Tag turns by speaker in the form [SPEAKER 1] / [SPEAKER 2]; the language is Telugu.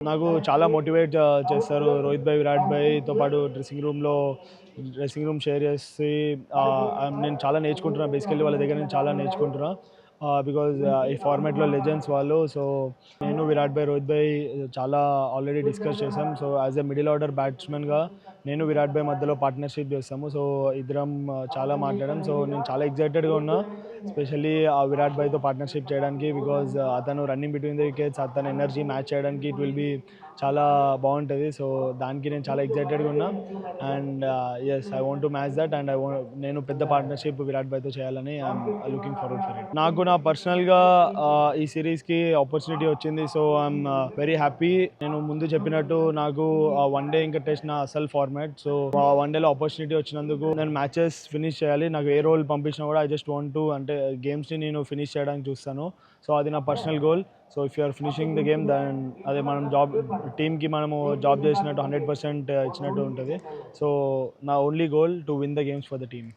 [SPEAKER 1] నాకు చాలా మోటివేట్ చేస్తారు. రోహిత్ భాయ్ విరాట్ భాయ్తో పాటు డ్రెస్సింగ్ రూమ్లో డ్రెస్సింగ్ రూమ్ షేర్ చేసి నేను చాలా నేర్చుకుంటున్నాను బేసికల్లీ వాళ్ళ దగ్గర నేను చాలా నేర్చుకుంటున్నాను బికాజ్ ఈ ఫార్మాట్లో లెజెండ్స్ వాళ్ళు. సో నేను విరాట్ భాయ్ రోహిత్ భాయ్ చాలా ఆల్రెడీ డిస్కస్ చేసాం. So as a middle order బ్యాట్స్మెన్గా నేను విరాట్ భాయ్ మధ్యలో పార్ట్నర్షిప్ చేస్తాము. సో ఇద్దరం చాలా మాట్లాడాం. సో నేను చాలా ఎగ్జైటెడ్గా ఉన్నా. స్పెషల్లీ ఆ విరాట్ భాయ్తో పార్ట్నర్షిప్ చేయడానికి బికాజ్ అతను రన్నింగ్ బిట్వీన్ ద వికెట్స్ అతని ఎనర్జీ మ్యాచ్ చేయడానికి ఇట్ విల్ బి చాలా బాగుంటుంది. సో దానికి నేను చాలా ఎగ్జైటెడ్గా ఉన్నా. And yes I want to match that and I want నేను పెద్ద పార్ట్నర్షిప్ విరాట్ భాయ్తో చేయాలని I'm looking forward for it నాకు నా పర్సనల్గా ఈ సిరీస్కి ఆపర్చునిటీ వచ్చింది. సో ఐఎమ్ వెరీ హ్యాపీ నేను ముందు చెప్పినట్టు నాకు వన్ డే ఇంకా టెస్ట్ నా అసలు ఫార్మాట్ సో వన్ డేలో ఆపర్చునిటీ వచ్చినందుకు నేను మ్యాచెస్ ఫినిష్ చేయాలి. నాకు ఏ రోల్ పంపించినా కూడా ఐ జస్ట్ వాంట్ టు అంటే గేమ్స్ని నేను ఫినిష్ చేయడానికి చూస్తాను. సో అది నా personal goal so if you're finishing the game then అదే మనం జాబ్ టీమ్కి మనము జాబ్ చేసినట్టు హండ్రెడ్ పర్సెంట్ ఇచ్చినట్టు ఉంటుంది. సో నా only goal to win the games for the team